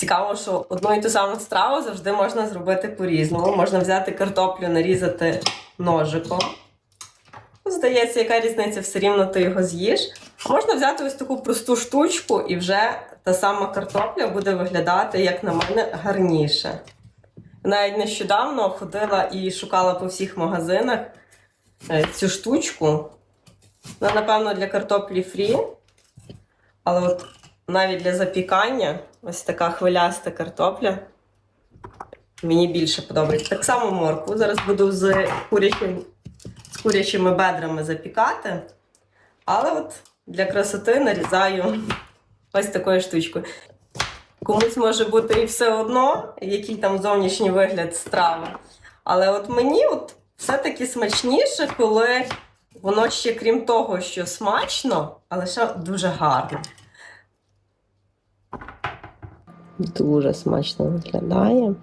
Цікаво, що одну і ту саму страву завжди можна зробити по-різному. Можна взяти картоплю, нарізати ножиком. Здається, яка різниця, все рівно ти його з'їш. Можна взяти ось таку просту штучку, і вже та сама картопля буде виглядати, як на мене, гарніше. Навіть нещодавно ходила і шукала по всіх магазинах е, цю штучку. Вона, напевно, для картоплі фрі. Але от навіть для запікання ось така хвиляста картопля. Мені більше подобається. Так само моркву. Зараз буду з курячим, з курячими бедрами запікати. Але от для красоти нарізаю ось такою штучкою. Комусь може бути і все одно, який там зовнішній вигляд страви. Але от мені от все-таки смачніше, коли воно ще, крім того, що смачно, але ще дуже гарно. Дуже смачно виглядає.